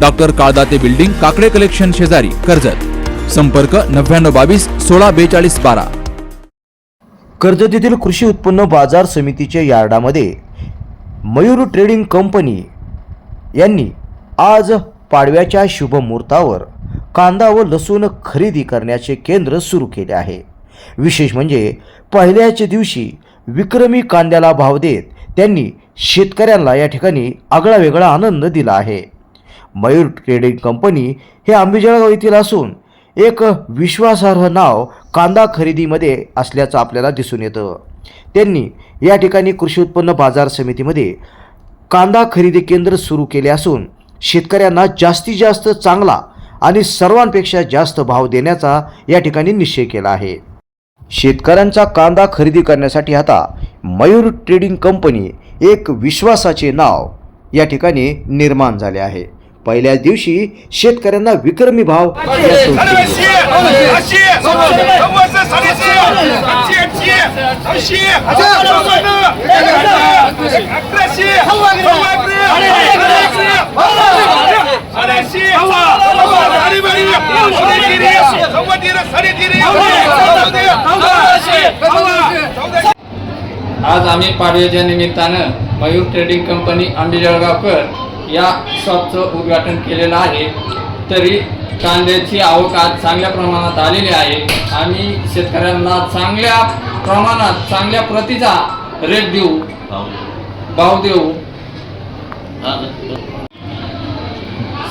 Doctor Kaldate building Kakade collection शेजारी कर्जत. संपर्क नव्याण्णव बावीस सोळा बेचाळीस बारा. कर्जत येथील कृषी उत्पन्न बाजार समितीच्या यार्डामध्ये मयूर ट्रेडिंग कंपनी यांनी आज पाडव्याच्या शुभ मुहूर्तावर कांदा व लसूण खरेदी करण्याचे केंद्र सुरू केले आहे. विशेष म्हणजे पहिल्याच दिवशी विक्रमी कांद्याला भाव देत त्यांनी शेतकऱ्यांना या ठिकाणी आगळा वेगळा आनंद दिला आहे. मयूर ट्रेडिंग कंपनी हे आंबेजळगाव येथील असून एक विश्वासार्ह नाव कांदा खरेदीमध्ये असल्याचं आपल्याला दिसून येतं. त्यांनी या ठिकाणी कृषी उत्पन्न बाजार समितीमध्ये कांदा खरेदी केंद्र सुरू केले असून शेतकऱ्यांना जास्तीत जास्त चांगला आणि सर्वांपेक्षा जास्त भाव देण्याचा या ठिकाणी निश्चय केला आहे. शेतकऱ्यांचा कांदा खरेदी करण्यासाठी आता मयूर ट्रेडिंग कंपनी एक विश्वासाचे नाव या ठिकाणी निर्माण झाले आहे. पहिल्याच दिवशी शेतकऱ्यांना विक्रमी भाव आज आम्ही पाडव्याच्या निमित्तानं मयूर ट्रेडिंग कंपनी आंबेजळगावकर या शॉपचं उद्घाटन केलेलं आहे. तरी कांद्याची आवक आज चांगल्या प्रमाणात आलेली आहे. आम्ही शेतकऱ्यांना चांगल्या प्रमाणात चांगल्या प्रतीचा रेट देऊ. भाव देऊ.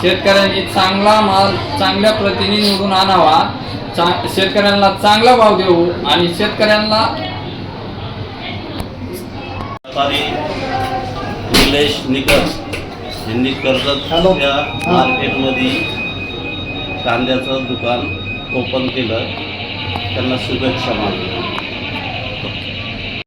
शेतकऱ्यांनी चांगला माल चांगल्या प्रतीने निवडून आणावा. चा- शेतकऱ्यांना चांगला भाव देऊ आणि शेतकऱ्यांना निलेश निकस यांनी कर्जत या मार्केटमध्ये कांद्याचं दुकान ओपन केलं. त्यांना शुभेच्छा मानतो.